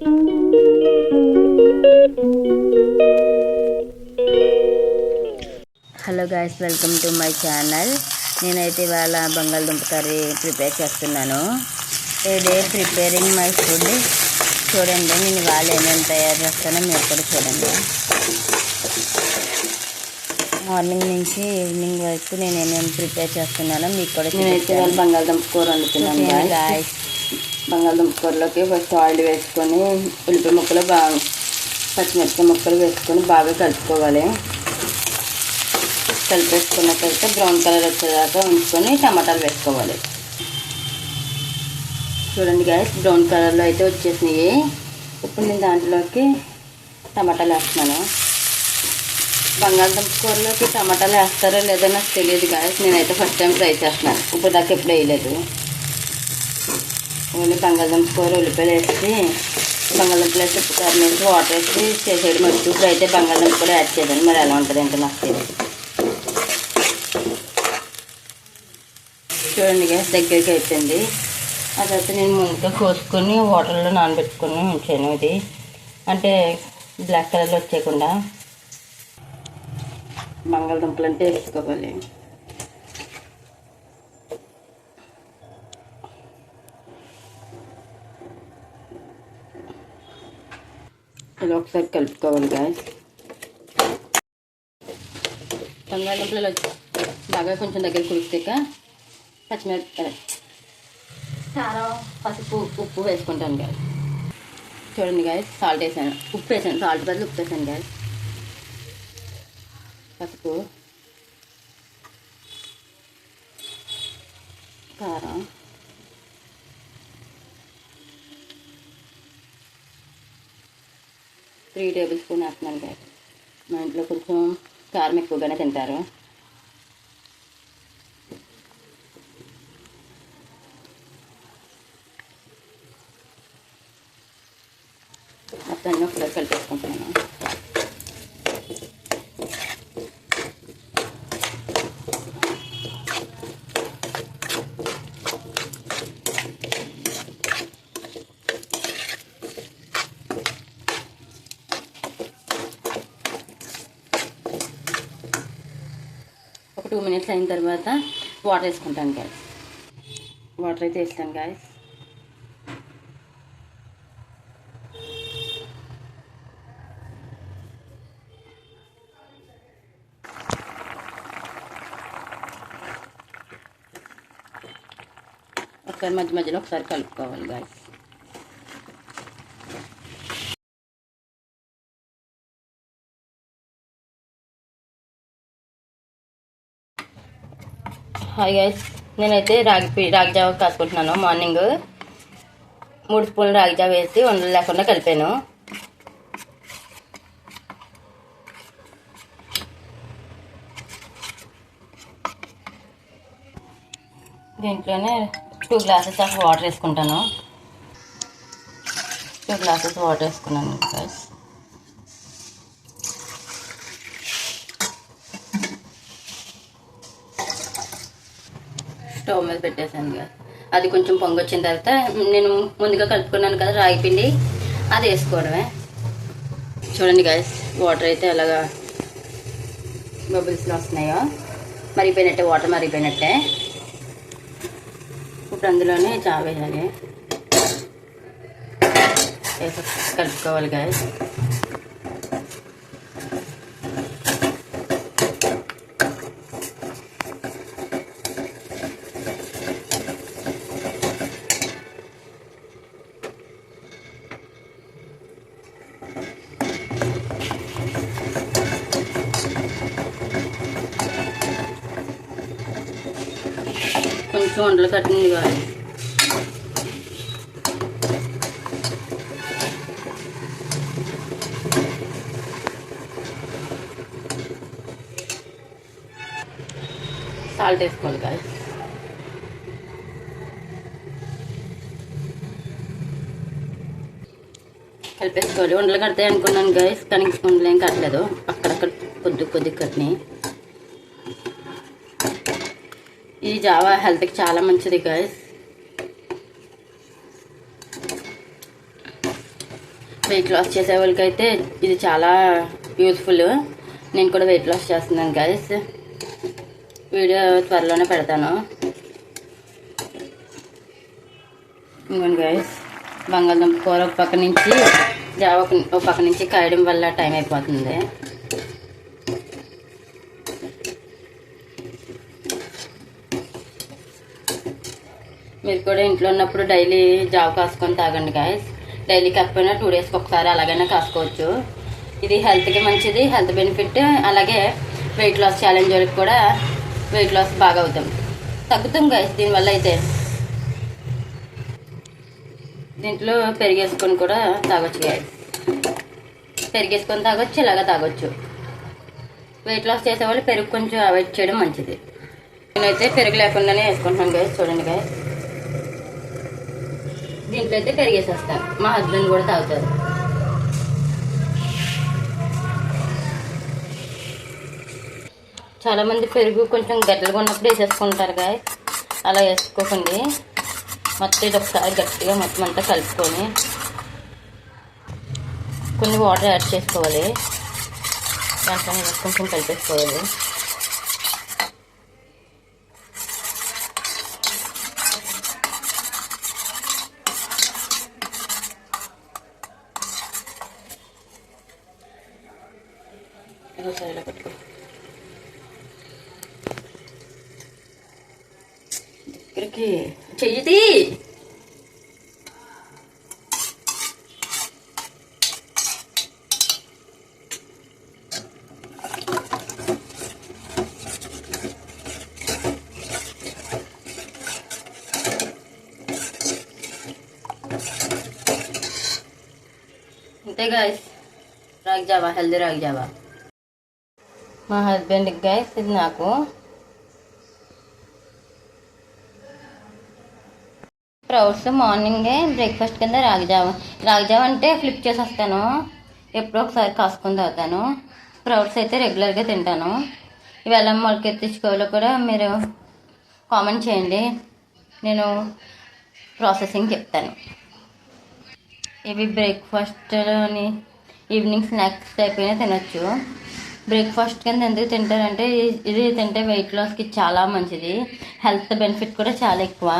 Hello guys welcome to my channel. నేనైతే ఇవాళ బంగాళదుంప కర్రీ ప్రిపేర్ చేస్తున్నాను. Day preparing my food. చూడండి నేను ఇవాళ ఏమేమి తయారు చేస్తానో మీరు కూడా చూడండి. మార్నింగ్ నుంచి ఈవినింగ్ వరకు నేను ఏమేమి ప్రిపేర్ చేస్తున్నానో మీకు కూడా నేనైతే బంగాళదుంప కూర వండుతున్నాను. గాయస్. బంగాళదుంప కూరలోకి ఫస్ట్ ఆయిల్ వేసుకొని ఉల్లిపాయ ముక్కలు బాగా పచ్చిమిరపకాయ ముక్కలు వేసుకొని బాగా కలుపుకోవాలి. కలిపేసుకున్న తర్వాత బ్రౌన్ కలర్ వచ్చేదాకా ఉంచుకొని టమాటాలు వేసుకోవాలి. చూడండి గ్యాస్ బ్రౌన్ కలర్లో అయితే వచ్చేసినాయి. ఇప్పుడు నేను దాంట్లోకి టమాటాలు వేస్తున్నాను. బంగాళదుంప కూరలోకి టమాటాలు వేస్తారో లేదో నాకు తెలియదు గాయస్ నేనైతే ఫస్ట్ టైం ట్రై చేస్తున్నాను. ఇప్పుడు దాకా ఎప్పుడు వేయలేదు. ఓన్లీ బంగాళదుంప కూర ఉల్లిపాయలు వేసి బంగాళదుంపలు వేసి ఉప్పు కారం వేసి వాటర్ వేసి చేసేయడం. వచ్చు ఇప్పుడు అయితే బంగాళదుంప కూడా యాడ్ చేయాలి మరి ఎలా ఉంటుంది ఏంటో నాకు తెలియదు. చూడండి గ్యాస్ దగ్గరికి అయిపోయింది. ఆ తర్వాత నేను ముందుగా కోసుకొని వాటర్లో నానబెట్టుకుని ఉంచాను ఇది. అంటే బ్లాక్ కలర్లో వచ్చేయకుండా. బంగాళదుంపలు అంటే వేసుకోవాలి. ఇలా ఒకసారి కలుపుకోవాలి గాయస్ బంగాళదుంపలు ఇలా బాగా కొంచెం దగ్గర కురిస్తే పచ్చిమిరపకాయ కారం పసుపు ఉప్పు వేసుకుంటాను గాయస్ చూడండి గాయస్ సాల్ట్ వేసాను. ఉప్పు వేసాను సాల్ట్ బదులు ఉప్పు వేసాను గాయస్ పసుపు కారం. త్రీ టేబుల్ స్పూన్ వేస్తున్నాను గాయస్ మా ఇంట్లో కొంచెం కారం ఎక్కువగానే తింటారు. మొత్తాన్ని ఒకసారి కలిపి ఒక టూ మినిట్స్ అయిన తర్వాత వాటర్ వేసుకుంటాను గాయస్ వాటర్ అయితే వేస్తాను గాయస్ ఒకసారి మధ్య మధ్యలో ఒకసారి కలుపుకోవాలి గాయస్ హాయ్ గైస్ నేనైతే రాగి పి- రాగి జావ కాసుకుంటున్నాను మార్నింగ్ మూడు స్పూన్లు రాగి జావ వేసి వండలు లేకుండా కలిపాను. దీంట్లోనే టూ గ్లాసెస్ ఆఫ్ వాటర్ వేసుకుంటాను. టూ గ్లాసెస్ వాటర్ వేసుకున్నాను గైస్ స్టవ్ మీద పెట్టేశాను కదా. అది కొంచెం పొంగొచ్చిన తర్వాత నేను ముందుగా కలుపుకున్నాను కదా రాగి పిండి అది వేసుకోవడమే. చూడండి గాయస్ వాటర్ అయితే అలాగా బబుల్స్లో వస్తున్నాయో. మరిగిపోయినట్టే వాటర్ మరిగిపోయినట్టే. ఇప్పుడు అందులోనే చావేయాలి వేసి కలుపుకోవాలి గాయస్ కొంచెం వండలు కట్టింది కాదు సాల్ట్ వేసుకోవాలి కాదు. కలిపేసుకోవాలి. ఉండలు కడతాయి అనుకున్నాను గైస్ కానీ వంటలు కట్టలేదు. అక్కడక్కడ కొద్ది కొద్ది కట్టినాయి. ఈ జావా హెల్త్కి చాలా మంచిది గైస్ వెయిట్ లాస్ చేసే వాళ్ళకైతే ఇది చాలా యూస్ఫుల్ నేను కూడా వెయిట్ లాస్ చేస్తున్నాను గాయస్ వీడియో త్వరలోనే పెడతాను. ఇంకోండి గైస్ బంగాళదుంప కూర ఒక పక్క నుంచి జావ ఒక పక్క నుంచి కాయడం వల్ల టైం అయిపోతుంది. మీరు కూడా ఇంట్లో ఉన్నప్పుడు డైలీ జావ కాసుకొని తాగండి గాయస్ డైలీ కాకపోయినా టూ డేస్కి ఒకసారి అలాగైనా కాసుకోవచ్చు. ఇది హెల్త్కి మంచిది హెల్త్ బెనిఫిట్. అలాగే వెయిట్ లాస్ ఛాలెంజ్ వరకు కూడా వెయిట్ లాస్ బాగా అవుతాం. తగ్గుతాం గాయస్ దీనివల్ల అయితే. దీంట్లో పెరిగేసుకొని కూడా తాగొచ్చు గాయస్ పెరిగేసుకొని తాగొచ్చు ఇలాగా తాగొచ్చు. వెయిట్ లాస్ చేసేవాళ్ళు పెరుగు కొంచెం అవాయిడ్ చేయడం మంచిది. నేనైతే పెరుగు లేకుండానే వేసుకుంటున్నాను గాయస్ చూడండి గాయస్ దీంట్లో అయితే పెరిగేసేస్తాను మా హస్బెండ్ కూడా తాగుతారు చాలామంది పెరుగు కొంచెం గట్టిగా ఉన్నప్పుడు వేసేసుకుంటారు గాయ. అలా వేసుకోకండి. మొత్తం ఇది ఒకసారి గట్టిగా మొత్తం అంతా కలుపుకొని కొన్ని వాటర్ యాడ్ చేసుకోవాలి. దాంట్లో కొంచెం కలిపేసుకోవాలి ఒకసారి ఇలా పట్టుకో దగ్గరికి చెయ్యిది అంతే గాయస్ రాగి జావా హెల్దీ రాగి జావా మా హస్బెండ్కి గైస్ ఇది నాకు స్ప్రౌట్స్ మార్నింగే బ్రేక్ఫాస్ట్ కింద రాగిజావ రాగిజావ అంటే ఫ్లిప్ చేసి వస్తాను ఎప్పుడో ఒకసారి కాసుకొని తాగుతాను. స్ప్రౌట్స్ అయితే రెగ్యులర్గా తింటాను. ఇవి ఎలా మొలకెత్తించుకోవాలో కూడా మీరు కామెంట్ చేయండి. నేను ప్రాసెసింగ్ చెప్తాను. ఇవి బ్రేక్ఫాస్ట్లోని ఈవినింగ్ స్నాక్స్ టైప్ అయినా తినొచ్చు. బ్రేక్ఫాస్ట్ కింద ఎందుకు తింటారంటే ఇది తింటే వెయిట్ లాస్కి చాలా మంచిది. హెల్త్ బెనిఫిట్ కూడా చాలా ఎక్కువ.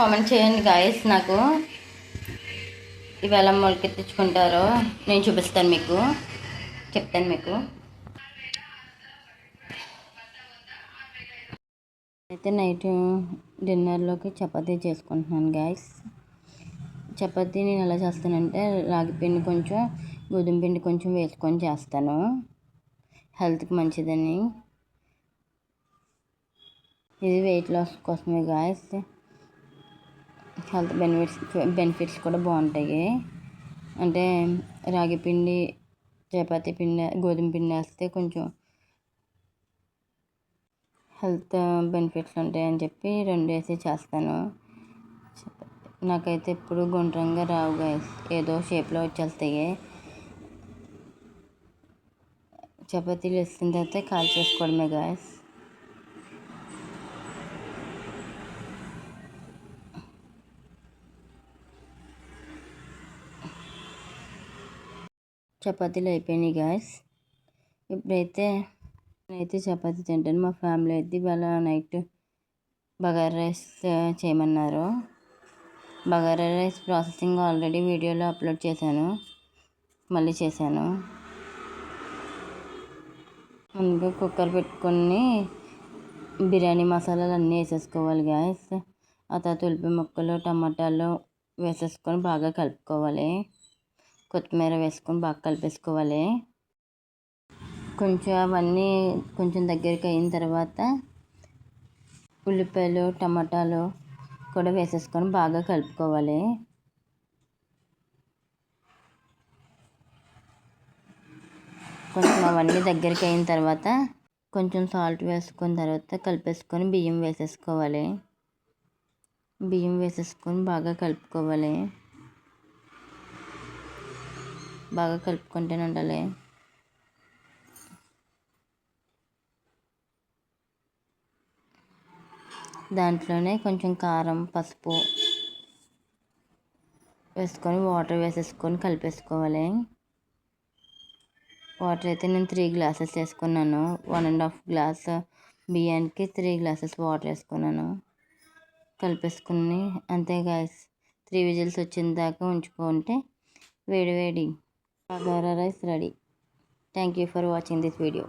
కామెంట్ చేయండి గాయస్ నాకు ఇవి ఎలా మొలకెత్తించుకుంటారో నేను చూపిస్తాను మీకు చెప్తాను మీకు. అయితే నైట్ డిన్నర్లోకి చపాతీ చేసుకుంటున్నాను గాయస్ చపాతీ నేను ఎలా చేస్తానంటే రాగి పిండి కొంచెం గోధుమ పిండి కొంచెం వేసుకొని చేస్తాను. హెల్త్కి మంచిదని. ఇది వెయిట్ లాస్ కోసమే గాయస్ హెల్త్ బెనిఫిట్స్ బెనిఫిట్స్ కూడా బాగుంటాయి. అంటే రాగి పిండి చపాతీ పిండి గోధుమ పిండి వేస్తే కొంచెం హెల్త్ బెనిఫిట్స్ ఉంటాయని చెప్పి రెండు వేసి చేస్తాను. నాకైతే ఎప్పుడు గుండ్రంగా రావు గాయస్ ఏదో షేప్లో వచ్చేస్తాయి. చపాతీలు వేసిన తర్వాత కాల్ చేసుకోవడమే గాయస్ చపాతీలు అయిపోయినాయి గాయస్ ఇప్పుడైతే నేనైతే చపాతీ తింటాను. మా ఫ్యామిలీ అయితే ఇవాళ నైట్ బగారా రైస్ చేయమన్నారు. బగారా రైస్ ప్రాసెసింగ్ ఆల్రెడీ వీడియోలో అప్లోడ్ చేశాను. మళ్ళీ చేశాను. ముందుగా కుక్కర్ పెట్టుకొని బిర్యానీ మసాలాలు అన్నీ వేసేసుకోవాలి గాయస్ ఆ తర్వాత ఉల్లిపాయ ముక్కలు టమాటాలు వేసేసుకొని బాగా కలుపుకోవాలి. కొత్తిమీర వేసుకొని బాగా కలిపేసుకోవాలి కొంచెం అవన్నీ కొంచెం దగ్గరికి అయిన తర్వాత ఉల్లిపాయలు టమాటాలు కూడా వేసేసుకొని బాగా కలుపుకోవాలి. కొంచెం అవన్నీ దగ్గరికి అయిన తర్వాత కొంచెం సాల్ట్ వేసుకున్న తర్వాత కలిపేసుకొని బియ్యం వేసేసుకోవాలి. బియ్యం వేసేసుకొని బాగా కలుపుకోవాలి. బాగా కలుపుకుంటూనే ఉండాలి. దాంట్లోనే కొంచెం కారం పసుపు వేసుకొని వాటర్ వేసేసుకొని కలిపేసుకోవాలి. వాటర్ అయితే నేను త్రీ గ్లాసెస్ వేసుకున్నాను. వన్ అండ్ హాఫ్ గ్లాస్ బియ్యానికి త్రీ గ్లాసెస్ వాటర్ వేసుకున్నాను. కలిపేసుకుని అంతే గ్యాస్ త్రీ విజిల్స్ వచ్చిన దాకా ఉంచుకుంటే వేడి వేడి. Bagara rice ready thank you for watching this video